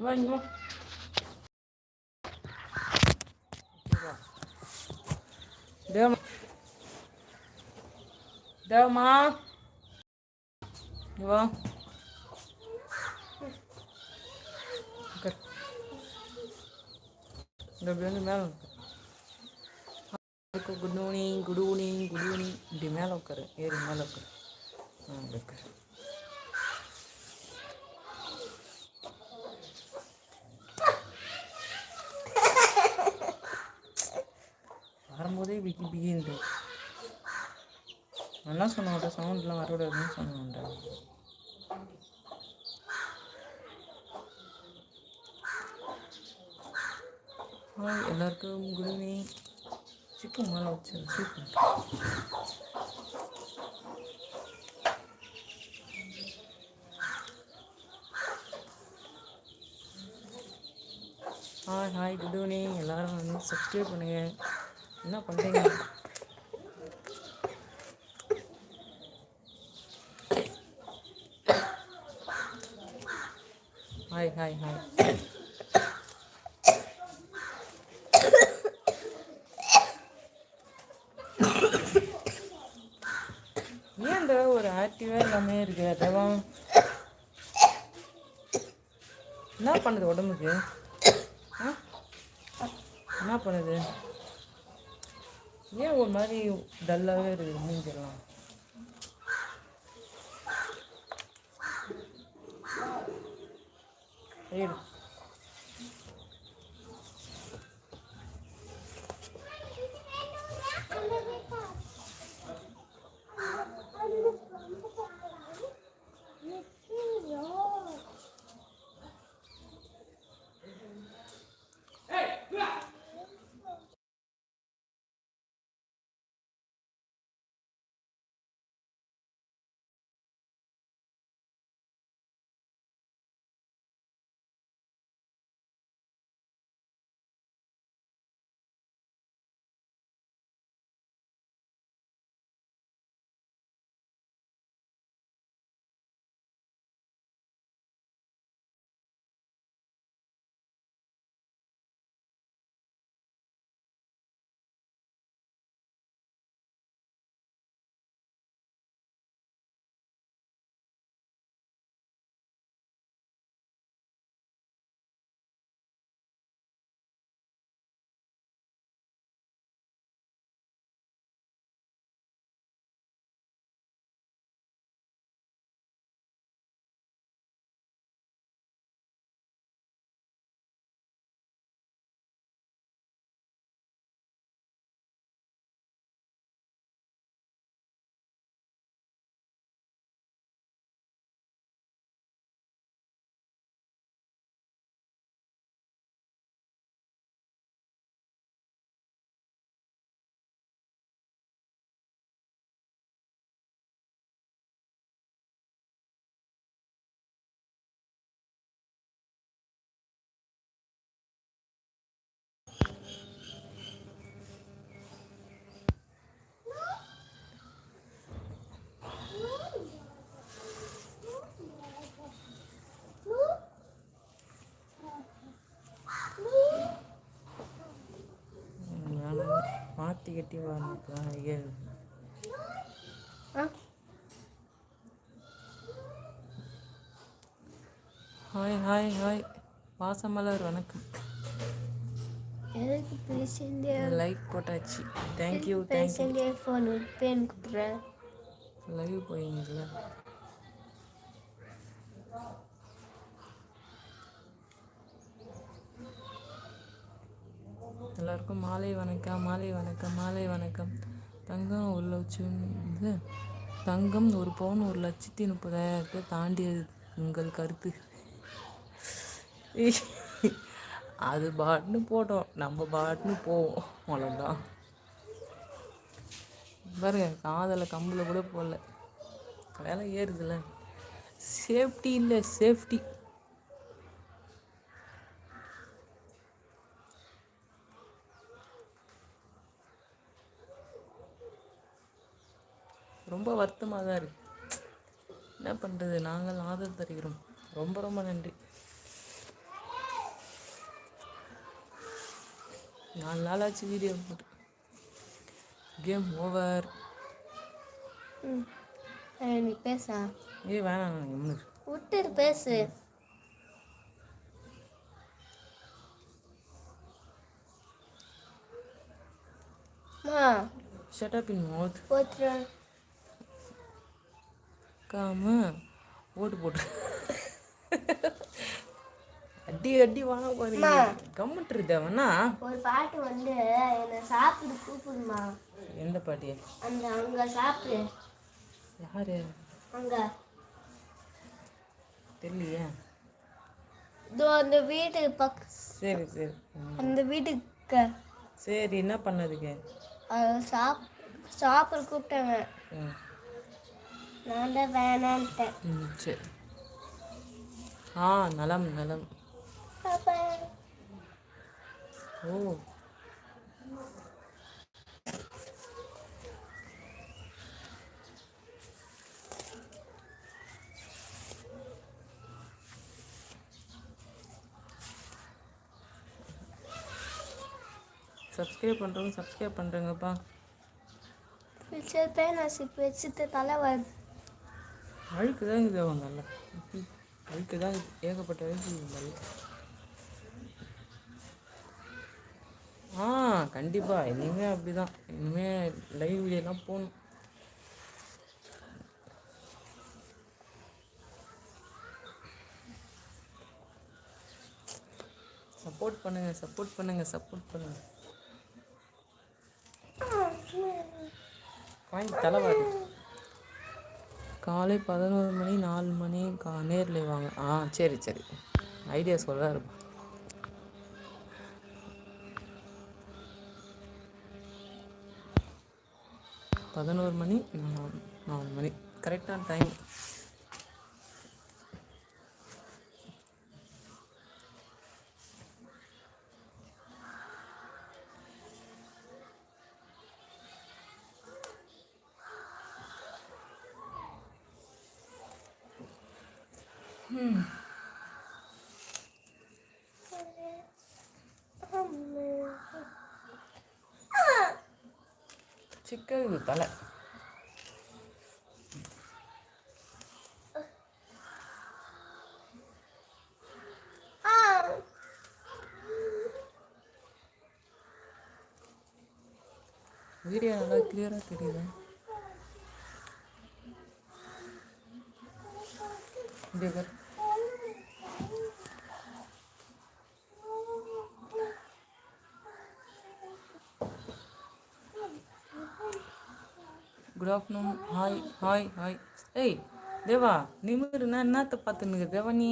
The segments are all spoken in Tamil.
வா இங்க வா தேவமா தேவமா வா உட்கார். இந்த இப்படி மேலே உட்காரு good morning good evening good evening இப்படி மேலே உட்காரு ஏறி மேலே உட்காரு ஆ உட்காரு போதே பிக்கி பிக்கின்ட்டு என்ன சொன்ன சவுண்ட்லாம் வரக்கூடாதுன்னு சொன்ன ஹாய் எல்லாருக்கும் குட் ஈவினிங் சிக்கன் மேலே வச்சு super hi hi good evening எல்லோரும் வந்து சப்ஸ்கிரைப் பண்ணுங்கள் என்ன பண்ணுறீங்க ஹாய் ஹாய் ஹாய் ஏன் இந்த ஒரு ஆக்டிவாக எல்லாமே இருக்கு அதெல்லாம் என்ன பண்ணுது உடம்புக்கு? என்ன பண்ணுது? ஏன் ஒரு மாதிரி டல்லாகவே இருக்குது மூஞ்செல்லாம் வாங்க ஏழு ஹாய் ஹாய் ஹாய் வாசமலர் வணக்கம். எதுக்கு பேசிண்டே லைக் போட்டாச்சு. Thank you thank you phone fan குத்துற லைவ் போயிங்களா எல்லாருக்கும் மாலை வணக்கம் மாலை வணக்கம் மாலை வணக்கம். தங்கம் ஒரு லட்சம் இது? தங்கம் ஒரு பவுன் ஒரு லட்சத்தி முப்பதாயிரத்தை தாண்டியது உங்கள் கருத்து. அது பாட்டுன்னு போட்டோம். நம்ம பாட்டுன்னு போவோம். அவ்வளோதான் பாருங்க காதில் கம்பில் கூட போடல. வேலை ஏறுதுல்ல. சேஃப்டி இல்லை சேஃப்டி ரொம்ப வருத்தமாக தான் இருக்குது என்ன பண்ணுறது நாங்கள் ஆதரவு தருகிறோம். ரொம்ப ரொம்ப நன்றி. நாலு நாளாச்சு வீடியோ போட்டு. கேம் ஓவர் நீ பேசா. ஏ வேணாம் இம்னு விட்டு பேசு. ஆ ஷட் அப் இன் மவுத் காம ஓட்டு போட்டு. அடி அடி வாங்க பாருங்க கம்முட்டு தேவனா. ஒரு பாட்டு வந்து என்னை சாப்பிடு கூப்பிடுமா. எந்த பாட்டி? அந்த அங்க சாப்பிடு. யாரு? அங்க. தெரியலையே. இதோ அந்த வீட்டுக்கு பக்க சரி சரி. அந்த வீட்டுக்கு சரி என்ன பண்ணதுக்கு சாப் சாப்பிட கூப்பிட்டாங்க. நான் தான் வேணான்ட்டேன். ம் சரி. ஆ நலம் நலம். ஓ. சப்ஸ்கிரைப் பண்ணுறவங்க சப்ஸ்கிரைப் பண்ணுறேங்கப்பா ஃபில்டர் பேன் சிப்பு வச்சுட்டு தலை வருது அழுக்கு தான் இது அவங்க நல்ல அழுக்கு தான் ஏகப்பட்ட அழுக்கு நல்ல. ஆ கண்டிப்பாக இனிமேல் அப்படி தான் இனிமேல் லைவ் வீடியோலாம் போகணும் சப்போர்ட் பண்ணுங்க சப்போர்ட் பண்ணுங்க சப்போர்ட் பண்ணுங்க. வாங்கி தலைவாரி காலை பதினோரு மணி நாலு மணி கா நேரில் வாங்க. ஆ சரி சரி. ஐடியா சொல்கிறாரு பதினோரு மணி நாலு நாலு மணி. கரெக்டான டைம். சிக்கன் தலை வீடியோ நல்லா கிளியராக தெரியுது இப்படி ஆஃப்டர்நூன் ஹாய் ஹாய் ஹாய். ஏய் தேவா நிமிரு நான் என்னத்த பார்த்துன்னு தேவா நீ.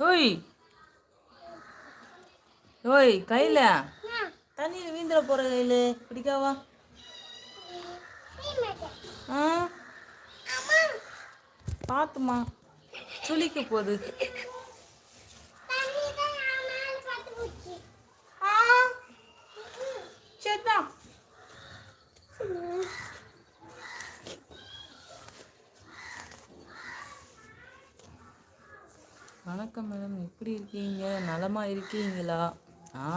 ஓய். ஓய் கையில். தண்ணியில் வீந்துட போகிற கையில். பிடிக்காவா ஆ? பார்த்துமா சுளிக்க போகுது. சரிதான் வணக்கம் மேடம் எப்படி இருக்கீங்க? நலமா இருக்கீங்களா? ஆ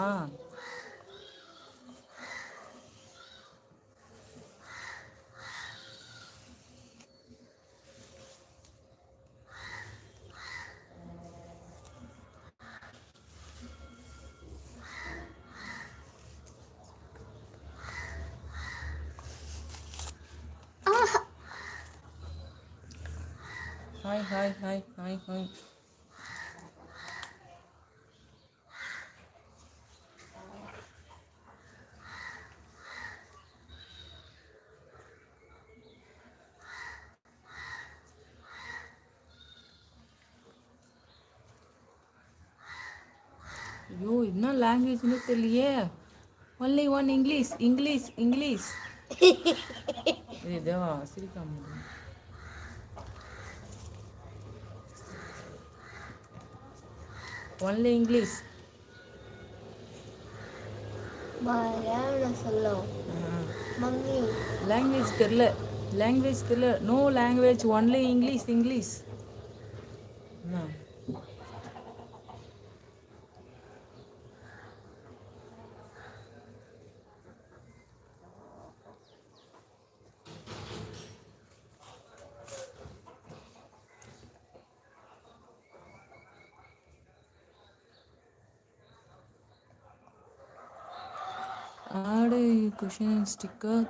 hi hi hi hi hi ஐயோ என்ன லாங்குவேஜ்னு தெரியலையே only one English English English ஏய் தேவா சிரிக்காம இரு. ஒன்லி இங்கிலீஷ் மலையாளம் சொல்லும் மம்மி லாங்குவேஜ் தெரில லாங்குவேஜ் தெரில no language only English English என்ன ஆடு question sticker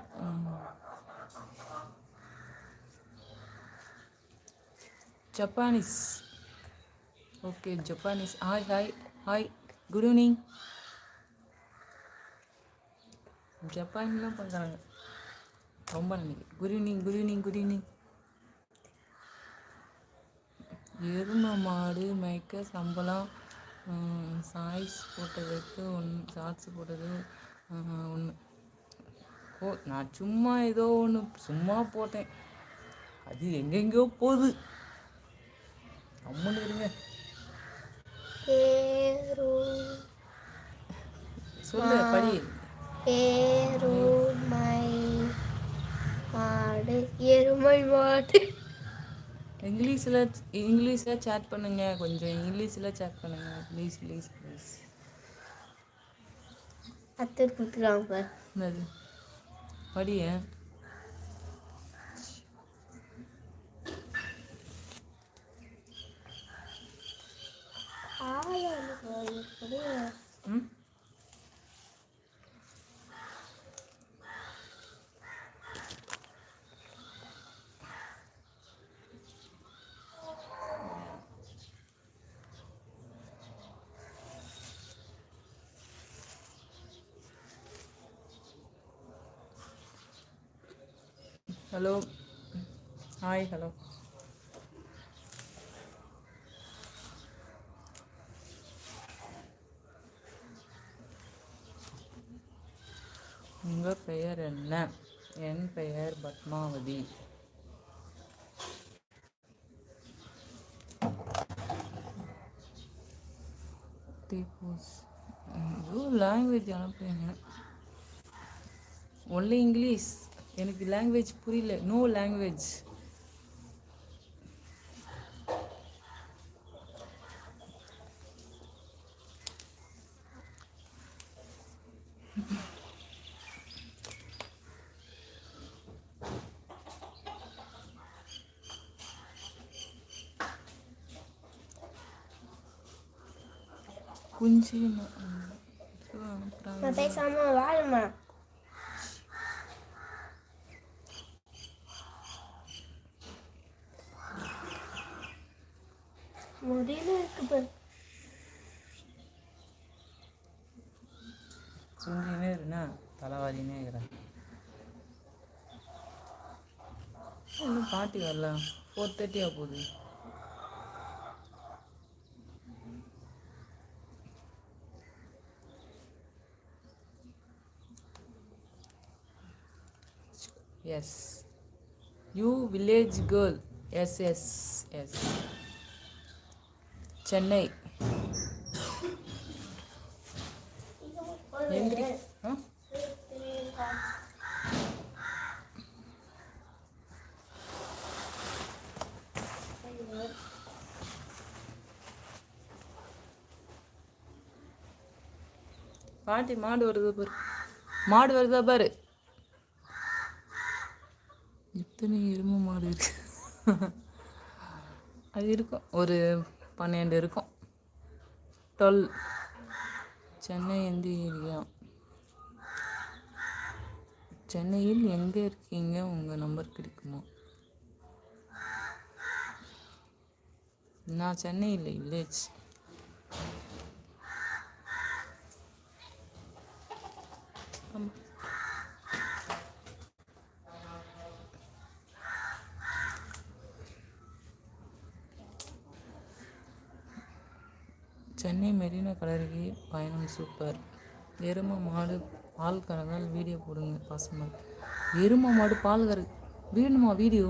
Japanese okay Japanese hi hi hi good evening ஜப்பான்லாம் பண்ணுறாங்க ரொம்ப நன்றி. Good evening good evening good evening எருமை மாடு மேய்க்க சம்பளம் சாய்ஸ் போட்டதுக்கு ஒன் சாட்ஸ் போட்டது ஒன்று ஓ நான் சும்மா ஏதோ ஒன்று சும்மா போட்டேன். அது எங்கெங்கேயோ போகுது. அம்மனு இருங்க. சொல்லு படி. எருமை மாடு. எருமை மாடு. இங்கிலீஷில் இங்கிலீஷில் சேட் பண்ணுங்க. கொஞ்சம் இங்கிலீஷில் சேட் பண்ணுங்க. ப்ளீஸ் ப்ளீஸ் ப்ளீஸ் அத்தை கொடுத்துருக்காங்க பார் என்னது? படிய? ம்? ஹலோ. Hi hello. உங்கள் பெயர் என்ன? என் பெயர் பத்மாவதி. தீபூஸ் ஏதோ லாங்குவேஜ் அனுப்புறீங்க ஒன்லி இங்கிலீஷ் எனக்கு லாங்குவேஜ் புரியல. நோ லாங்குவேஜ் குஞ்சு பேசாம வாழுமா முடியல இருக்கு பார். சுண்டினே இருந்தா தலைவாரினே இருக்கிறேன் இன்னும் பாட்டி வரல. ஃபோர் தேர்ட்டியாக போகுது. Yes you village girl yes yes yes Chennai. எங்கிரி? பாட்டி மாடு வருது பாரு. மாடு வருதா பாரு. எத்தனை எருமை மாடு இருக்கு. அது இருக்கும். ஒரு பன்னெண்டு இருக்கும். டுவெல் சென்னை எந்த ஏரியா சென்னையில் எங்கே இருக்கீங்க? உங்கள் நம்பர் கிடைக்குமா? நான் சென்னையில் வில்லேஜ் ஆமாம் சென்னை மெரினா கடற்கரை பயணம் சூப்பர். எருமை மாடு பால் கறந்தால் வீடியோ போடுங்க பாசமாக எருமை மாடு பால் கற வேணுமா வீடியோ?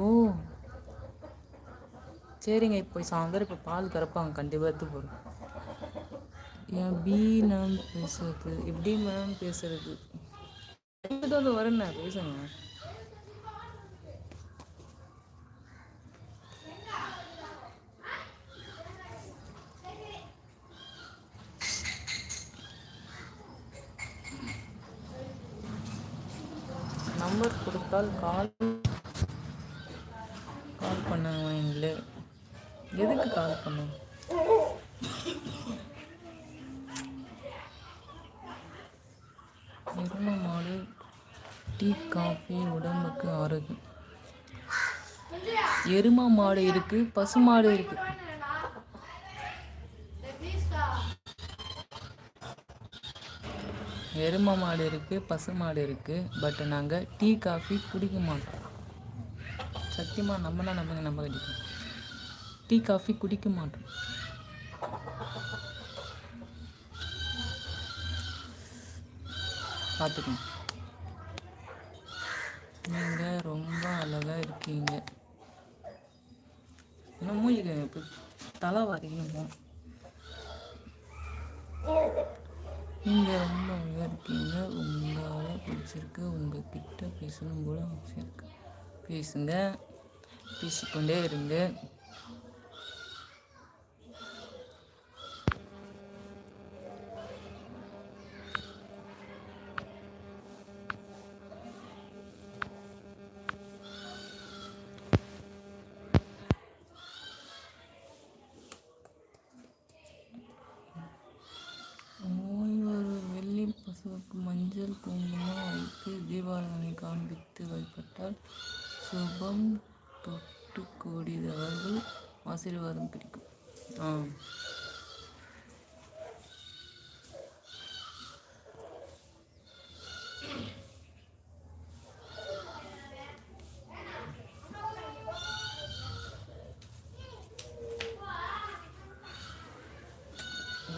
சரிங்க இப்போ சாயந்தரம் இப்போ பால் கறப்பாங்க கண்டிப்பாக எடுத்து போகிறோம் என் பி மேம் பேசுறது எப்படி மேம் பேசுறது? ஏதாவது பேசுங்க? கால் கால். கால் கால் பண்ணுவாங்களே எதுக்கு கால் பண்ணும் எருமை டீ காஃபி உடம்புக்கு ஆரோக்கியம். எருமை மாடு இருக்குது பசு மாடு எருமை மாடு இருக்குது பசு மாடு இருக்குது பட் நாங்கள் டீ காஃபி குடிக்க மாட்டோம். சத்தியமாக நம்பினா நம்ம நம்ப கிடைக்கும் டீ காஃபி குடிக்க மாட்டோம். பார்த்துக்கணும் நீங்கள் ரொம்ப அழகாக இருக்கீங்க. இன்னும் மூலிகை? இப்போ தலை வரைக்கணும்? நீங்கள் ரொம்ப அழகாக இருக்கீங்க. உங்களால் பிடிச்சிருக்கு. உங்ககிட்ட பேசணும் போல ஆசையா இருக்கு. பேசுங்க. பேசிக்கொண்டே இருங்க. ஆசீர்வாதம் கிடைக்கும் ஆ.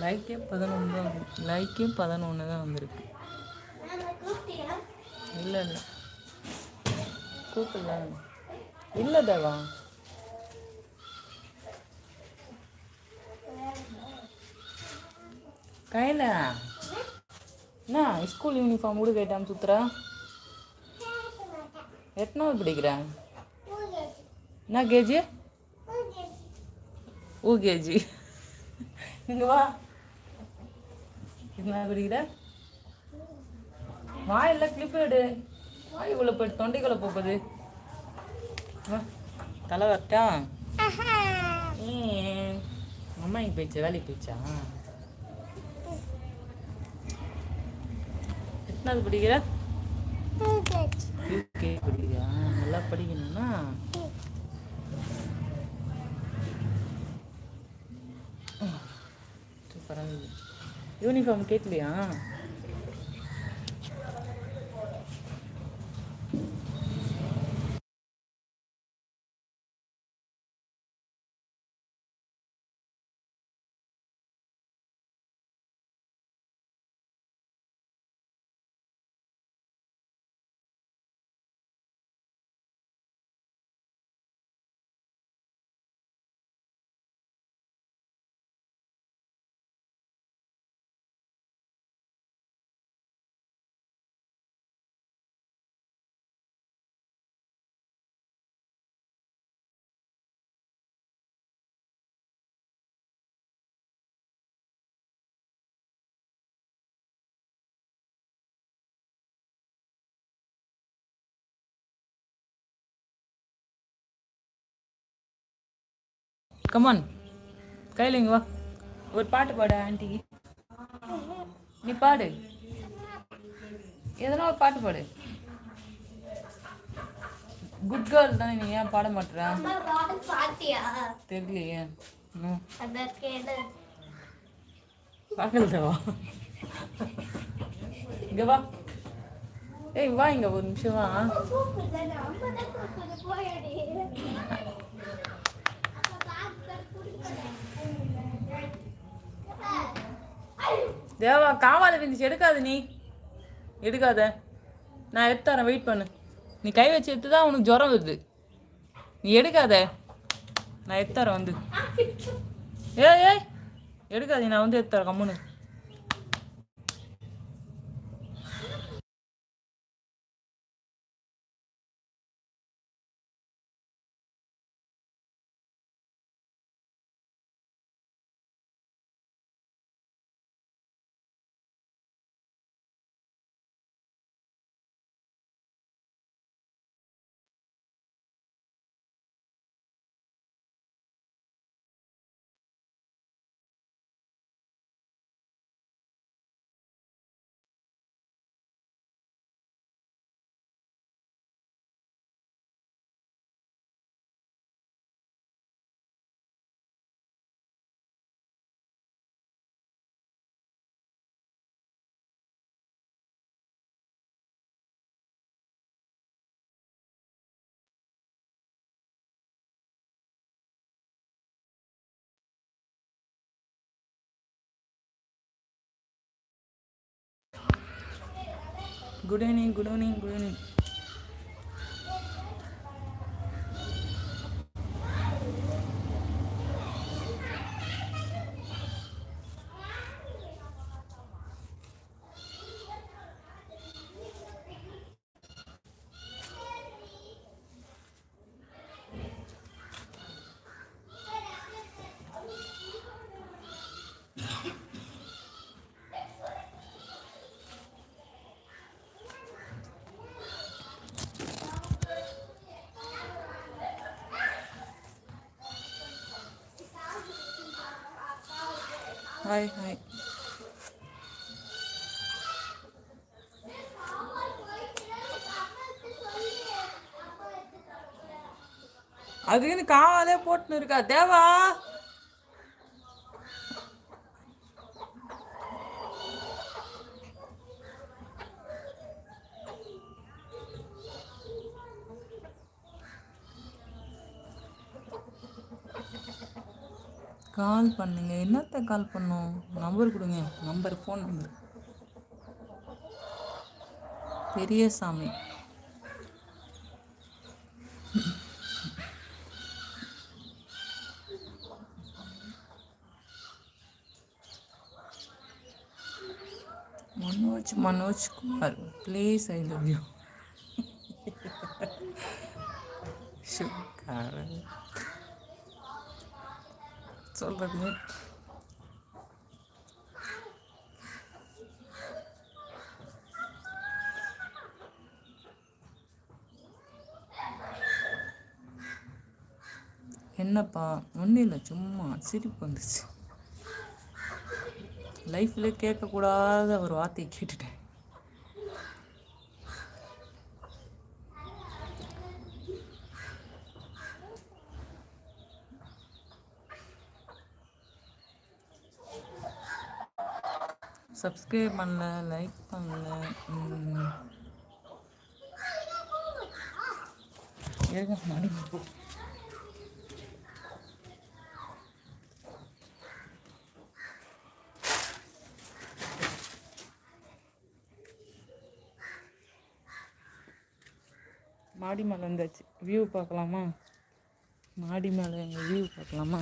லைக்கே பதினொன்று தான் லைக்கே பதினொன்று தான் வந்திருக்கு. இல்லை இல்லை. கூப்பிடல இல்லை தேவா. கையில். என்ன ஸ்கூல் யூனிஃபார்ம் கூட கேட்டாம சுத்துறா? எத்தனாவது படிக்கிறேன் என்ன கேஜி ஊ கேஜி இங்க வா. என்ன படிக்கிற? வாயில்ல கிளிப் எடு. வாய்க்குள்ள போய் தொண்டைக்குள்ள போகுது. தலை வரட்டா? அம்மா இங்கே போயிடுச்சா வேலைக்கு போயிடுச்சா? என்னது படிக்கிற? யூகே படிக்கிறியா? நல்லா படிக்கணும்னா? சூப்பராக யூனிஃபார்ம் கேட்கலையா? கமான் கையில் இங்க வா. ஒரு பாட்டு பாடு ஆன்ட்டிக்கு நீ பாடு. எதனா ஒரு பாட்டு பாடு. குட் கேர்ள் தானே நீ ஏன் பாட மாட்டுற தெரியலையே. பார்க்கலவா இங்க வா. ஏய் வா இங்க ஒரு நிமிஷம் வா கூப்பிடுது அம்மா தான் கூப்பிடுது போயாடி தேவா காவால விந்துச்சு எடுக்காத நீ. எடுக்காத. நான் எடுத்தாரேன் வெயிட் பண்ணு. நீ கை வச்சு எடுத்து தான் உனக்கு ஜுரம் வருது. நீ எடுக்காத. நான் எடுத்துறேன் வந்து. ஏய் ஏய். எடுக்காது நான் வந்து எடுத்துறேன் கம்முன்னு good evening good evening good evening hi hi அதுக்குன்னு காவாலே போட்டுன்னு இருக்கா? தேவா? கால் பண்ணுங்க. என்னத்த கால் பண்ணோம்? நம்பர் கொடுங்க. Number phone number. Periyasamy Manoj Manoj Kumar. Please I love you சொல்கிறது என்னப்பா ஒன்றும் இல்லை சும்மா சிரிப்பு வந்துச்சு லைஃப்பில் கேட்கக்கூடாத ஒரு வார்த்தையை கேட்டுட்டேன். சப்ஸ்கிரைப் பண்ணல லைக் பண்ணல. இருங்க மாடி மாடி மேலே வந்தாச்சு. வியூ பார்க்கலாமா? மாடி மேலே எங்கள் வியூ பார்க்கலாமா?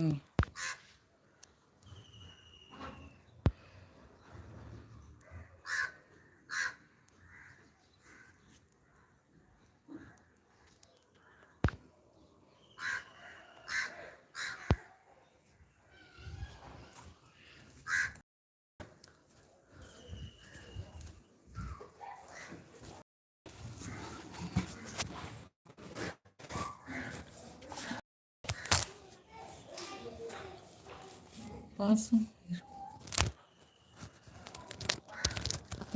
ம். பாசம்.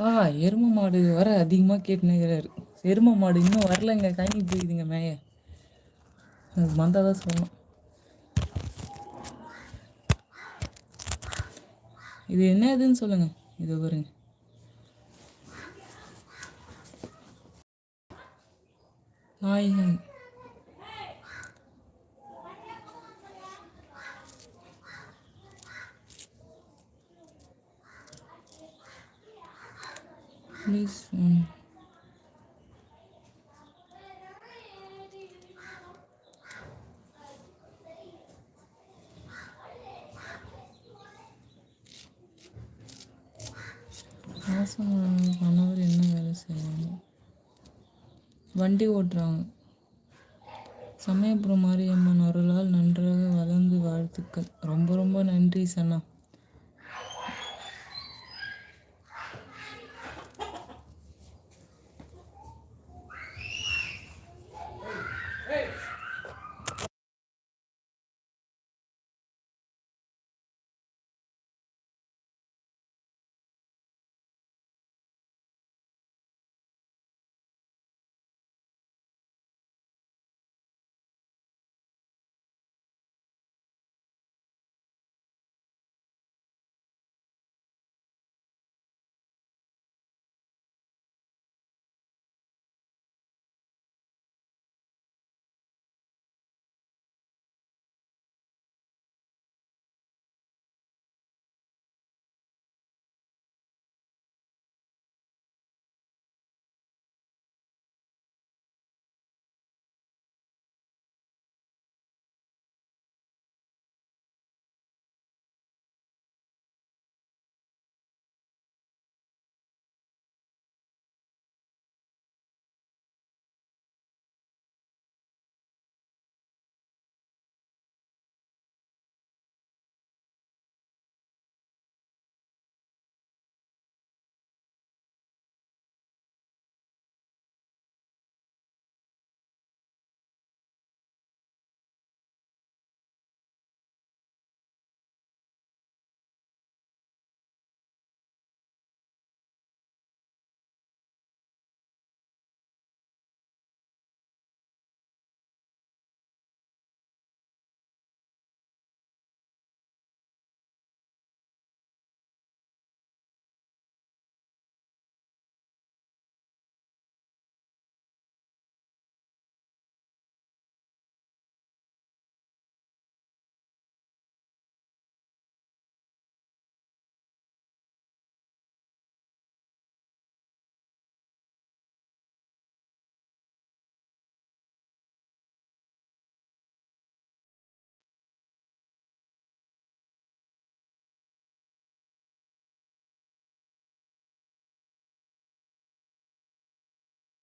ஆ எருமை மாடு வர அதிகமாக கேட்டுனுக்கிறாரு. எருமை மாடு இன்னும் வரலைங்க கழனி போயிடுதுங்க மேய. அது மந்தா தான் சொல்லணும் இது என்ன இதுன்னு சொல்லுங்க. இது பாருங்க. நாய்கள் ப்ளீஸ் மாதம் கணவர் என்ன வேலை செய்வாங்க வண்டி ஓட்டுறாங்க. சமயபுரம் மாரியம்மன் அருளால் நன்றாக வளர்ந்து வாழ்த்துக்கள். ரொம்ப ரொம்ப நன்றி சனா.